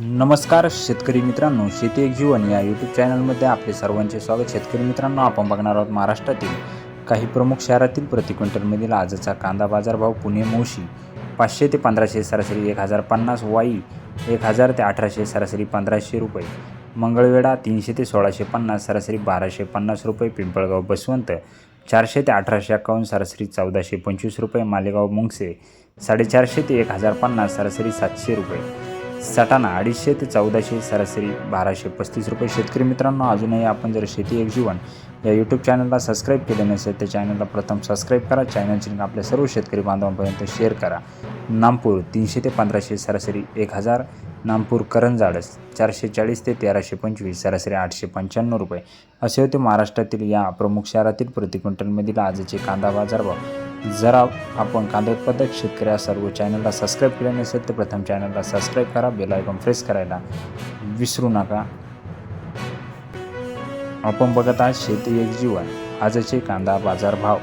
नमस्कार शेतकरी मित्रांनो शेती एक जीवन या यूट्यूब चॅनलमध्ये आपले सर्वांचे स्वागत. शेतकरी मित्रांनो आपण बघणार आहोत महाराष्ट्रातील काही प्रमुख शहरातील प्रति क्विंटलमधील आजचा कांदा बाजारभाव. पुणे मोशी पाचशे ते पंधराशे सरासरी एक हजार पन्नास वाई एक हजार ते अठराशे सरासरी पंधराशे रुपये. मंगळवेढा तीनशे ते सोळाशे पन्नास सरासरी बाराशे पन्नास रुपये. पिंपळगाव बसवंत चारशे ते अठराशे अकावन्न सरासरी चौदाशे पंचवीस रुपये. मालेगाव मुंगसे साडेचारशे ते एक हजार पन्नास सरासरी सातशे रुपये. सटाणा अडीचशे ते चौदाशे सरासरी बाराशे पस्तीस रुपये शेतकरी मित्रांनो अजूनही आपण जर शेती एक जीवन या यूट्यूब चॅनलला सबस्क्राईब केले नसेल तर चॅनलला प्रथम सबस्क्राईब करा. चॅनलची लिंक आपल्या सर्व शेतकरी बांधवांपर्यंत शेअर करा. नामपूर तीनशे ते पंधराशे सरासरी एक हजार नामपूर करंजाडस चारशे चाळीस ते तेराशे पंचवीस सरासरी आठशे पंच्याण्णव रुपये. असे होते महाराष्ट्रातील या प्रमुख शहरातील प्रति क्विंटलमधील आजचे कांदा बाजारभाव जरा आपण कांदत पद्धत शेतकरी सर्व चॅनलला सबस्क्राईब केले नसेल तर प्रथम चॅनलला सबस्क्राईब करा बेल आयकॉन प्रेस करायला विसरू नका. आपण बघत आहात शेती एक जीवन. आजचे कांदा बाजार भाव